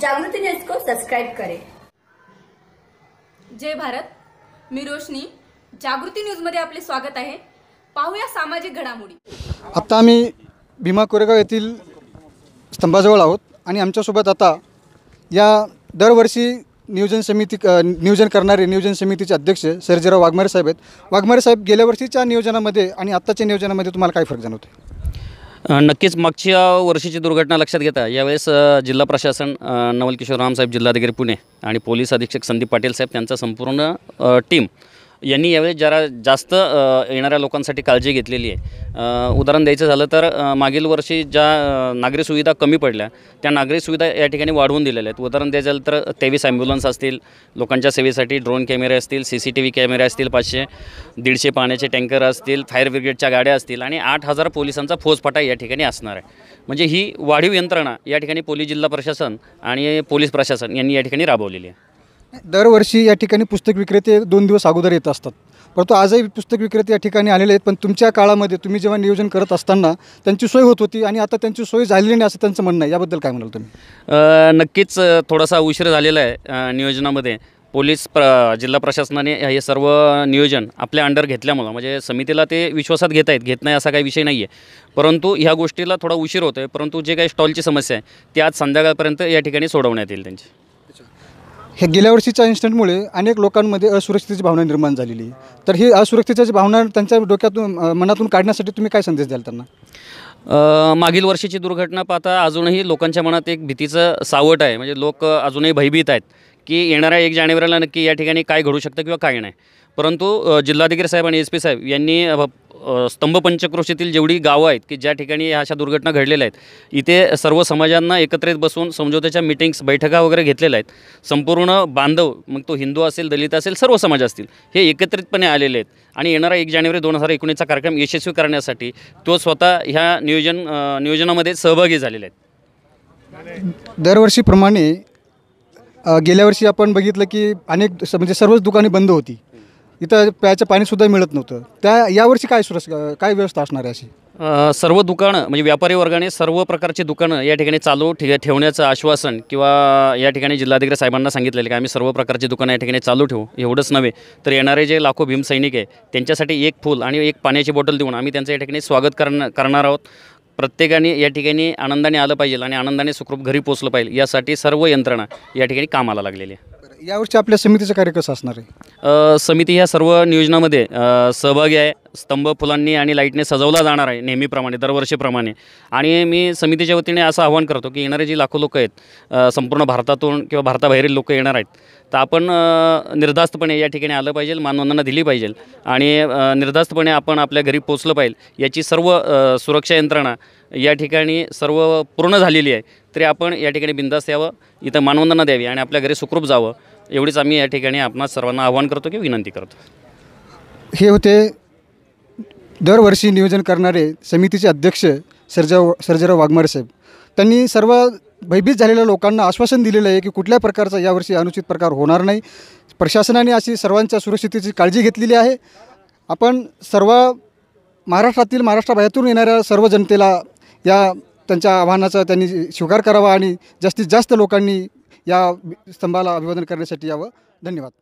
जागृति न्यूज को सब्सक्राइब करें। जय भारत मी रोशनी. जागृती न्यूजमध्ये आपले स्वागत आहे. पाहूया सामाजिक घडामोडी. आत्ता आम्ही भीमा कोरेगाव येथील स्तंभाजवळ आहोत आणि आमच्यासोबत आता या दरवर्षी नियोजन समिती नियोजन करणारे नियोजन समितीचे अध्यक्ष सर्जेराव वाघमारे साहेब आहेत. वाघमारे साहेब गेल्या वर्षीच्या नियोजनामध्ये आणि आत्ताच्या नियोजनामध्ये तुम्हाला काय फरक जाणवतो नक्कीच मागच्या वर्षीची दुर्घटना लक्षात घेता यावेळेस जिल्हा प्रशासन नवल किशोर रामसाहेब जिल्हाधिकारी पुणे आणि पोलीस अधीक्षक संदीप पाटील साहेब त्यांचा संपूर्ण टीम यांनी यावेळेस जरा जास्त येणाऱ्या लोकांसाठी काळजी घेतलेली आहे. उदाहरण द्यायचं झालं तर मागील वर्षी ज्या नागरी सुविधा कमी पडल्या त्या नागरी सुविधा या ठिकाणी वाढवून दिलेल्या आहेत. उदाहरण द्यायचं झालं तर तेवीस ॲम्ब्युलन्स असतील लोकांच्या सेवेसाठी ड्रोन कॅमेरे असतील सी सी टी व्ही कॅमेरे असतील पाचशे दीडशे पाण्याचे टँकर असतील फायर ब्रिगेडच्या गाड्या असतील आणि आठ हजार पोलिसांचा फौजफाटा या ठिकाणी असणार आहे. म्हणजे ही वाढीव यंत्रणा या ठिकाणी पोलीस जिल्हा प्रशासन आणि पोलीस प्रशासन यांनी या ठिकाणी राबवलेली आहे. दरवर्षी या ठिकाणी पुस्तक विक्रेते दोन दिवस अगोदर येत असतात. परंतु आजही पुस्तक विक्रेते या ठिकाणी आलेले आहेत पण तुमच्या काळामध्ये तुम्ही जेव्हा नियोजन करत असताना त्यांची सोय होत होती आणि आता त्यांची सोय झालेली नाही असं त्यांचं म्हणणं आहे. याबद्दल काय म्हणाल तुम्ही? नक्कीच थोडासा उशीर झालेला आहे नियोजनामध्ये. पोलीस प्र जिल्हा प्रशासनाने हे सर्व नियोजन आपल्या अंडर घेतल्यामुळं म्हणजे समितीला ते विश्वासात घेत आहेत घेत नाही असा काही विषय नाही आहे परंतु ह्या गोष्टीला थोडा उशीर होतो आहे परंतु जे काही स्टॉलची समस्या आहे ती आज संध्याकाळपर्यंत या ठिकाणी सोडवण्यात येईल त्यांची. हे गेल्या वर्षीच्या इन्सिडेंटमुळे अनेक लोकांमध्ये असुरक्षितेची भावना निर्माण झालेली आहे. तर ही असुरक्षितेची भावना त्यांच्या डोक्यातून मनातून काढण्यासाठी तुम्ही काय संदेश द्याल त्यांना? मागील वर्षीची दुर्घटना पाहता अजूनही लोकांच्या मनात एक भीतीचं सावट आहे. म्हणजे लोक अजूनही भयभीत आहेत की येणाऱ्या एक जानेवारीला नक्की या ठिकाणी काय घडू शकतं किंवा काय नाही. परंतु जिल्हाधिकारी साहेब आणि एस पी साहेब यांनी स्तंभ पंचक्रोशीतील जेवढी गावं आहेत की ज्या ठिकाणी अशा दुर्घटना घडलेल्या आहेत इथे सर्व समाजांना एकत्रित बसून समझोत्याच्या मिटिंग्स बैठका वगैरे घेतलेल्या आहेत. संपूर्ण बांधव मग तो हिंदू असेल दलित असेल सर्व समाज असतील हे एकत्रितपणे आलेले आहेत. आणि येणारा एक जानेवारी दोन हजार एकोणीसचा कार्यक्रम यशस्वी करण्यासाठी तो स्वतः ह्या नियोजन नियोजनामध्ये सहभागी झालेले आहेत. दरवर्षीप्रमाणे गेल्या वर्षी आपण बघितलं की अनेक स- म्हणजे सर्वच दुकाने बंद होती. इथं प्यायचं पाणीसुद्धा मिळत नव्हतं. त्या यावर्षी काय सुरस काय व्यवस्था असणार आहे अशी? अ, सर्व दुकानं म्हणजे व्यापारी वर्गाने सर्व प्रकारची दुकानं या ठिकाणी चालू ठे ठेवण्याचं आश्वासन किंवा या ठिकाणी जिल्हाधिकारी साहेबांना सांगितलेलं की आम्ही सर्व प्रकारची दुकानं या ठिकाणी चालू ठेवू. एवढंच नव्हे तर येणारे जे लाखो भीमसैनिक आहे त्यांच्यासाठी एक फूल आणि एक पाण्याची बॉटल देऊन आम्ही त्यांचं या ठिकाणी स्वागत करण करणार आहोत. प्रत्येकाने या ठिकाणी आनंदाने आलं पाहिजे आणि आनंदाने सुखरूप घरी पोचलं पाहिजे यासाठी सर्व यंत्रणा या ठिकाणी कामाला लागलेली आहे. यावर्षी आपल्या समितीचं कार्य कसं असणार आहे? अ, समिती ह्या सर्व नियोजनामध्ये अ, सहभागी आहे. स्तंभ फुलांनी आणि लाईटने सजवला जाणार आहे नेहमीप्रमाणे दरवर्षीप्रमाणे. आणि मी समितीच्या वतीने असं आवाहन करतो की येणारे जी लाखो लोक आहेत अ, संपूर्ण भारतातून किंवा भारताबाहेरील लोक येणार आहेत तर आपण अ, निर्धास्तपणे या ठिकाणी आलं पाहिजे मानवंदना दिली पाहिजे. आणि अ, निर्धास्तपणे आपण आपल्या घरी पोचलं पाहिजे याची सर्व अ, सुरक्षा यंत्रणा या ठिकाणी सर्व पूर्ण झालेली आहे. तरी आपण या ठिकाणी बिंदास यावं इथं मानवंदना द्यावी आणि आपल्या घरी सुखरूप जावं एवढीच आम्ही या ठिकाणी आपणा सर्वांना आवाहन करतो की विनंती करतो. हे होते दरवर्षी नियोजन करणारे समितीचे अध्यक्ष सर्जाव सर्जराव वाघमारे साहेब. त्यांनी सर्व भयभीत झालेल्या लोकांना आश्वासन दिलेलं आहे की कुठल्या प्रकारचा यावर्षी अनुचित प्रकार होणार नाही. प्रशासनाने अशी सर्वांच्या सुरक्षितेची काळजी घेतलेली आहे. आपण सर्व महाराष्ट्रातील महाराष्ट्राबाहेरून येणाऱ्या सर्व जनतेला या त्यांच्या आव्हानाचा त्यांनी स्वीकार करावा आणि जास्तीत जास्त लोकांनी या स्तंभाला अभिवादन करण्यासाठी यावं. धन्यवाद.